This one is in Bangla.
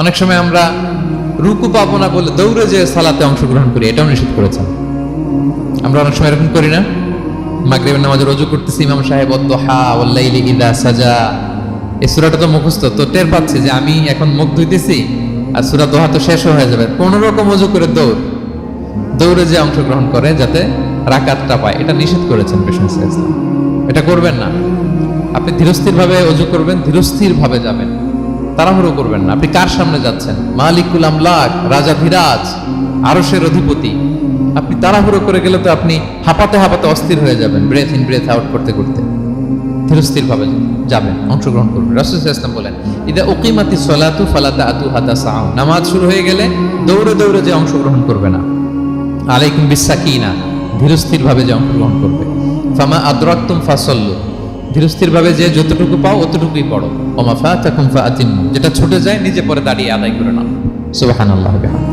অনেক সময় আমরা রুকু পাবো না বলে দৌড়ে যে সালাতে অংশগ্রহণ করি, এটাও নিষেধ করেছেন। আমরা অনেক সময় এরকম করি না? মাগরিবের নামাজে রজু করতেছি, ইমাম সাহেব, অদ্দহা সাজা। এই সূরাটা তো মুখস্থ, তো টের পাচ্ছি যে আমি এখন মুখ ধুইতেছি আর সুরা দোহা তো শেষ হয়ে যাবে। কোন রকম অজু করে দৌড়, দৌড়ে যে অংশগ্রহণ করে যাতে রাকাতটা পায়। এটা নিষেধ করেছেন এটা করবেন না। আপনি ধীরস্থির ভাবে অজু করবেন ধীরস্থির ভাবে যাবেন। তাড়াহুড়ো করবেন না। আপনি কার সামনে যাচ্ছেন? মালিকুল আমলাক, রাজা ধীরাজ, আরশের অধিপতি। আপনি তাড়াহুড়ো করে গেলে তো আপনি হাঁপাতে হাঁপাতে অস্থির হয়ে যাবেন ব্রেথ ইন ব্রেথ আউট করতে করতে। ধীরস্থির ভাবে যাবেন, অংশগ্রহণ করবেন। রাসুল ইসলাম বলেন, ইদা উকিমাতি সলাতু ফালাতা আতু হাতা সাউ। নামাজ শুরু হয়ে গেলে দৌড়ে দৌড়ে যে অংশগ্রহণ করবে না। আলাইকুম বিসাকিনা ধীরস্থির ভাবে যে অংশগ্রহণ করবে। ফামা আদরাক্তুম ফাসল্লু। ধীরস্থির ভাবে যে যতটুকু পাও অতটুকুই পড়ো। ওমাফা তখন যেটা ছুটে যায় নিজে পরে দাঁড়িয়ে আদায় করে নাও। সুবাহ বিহামদিহি।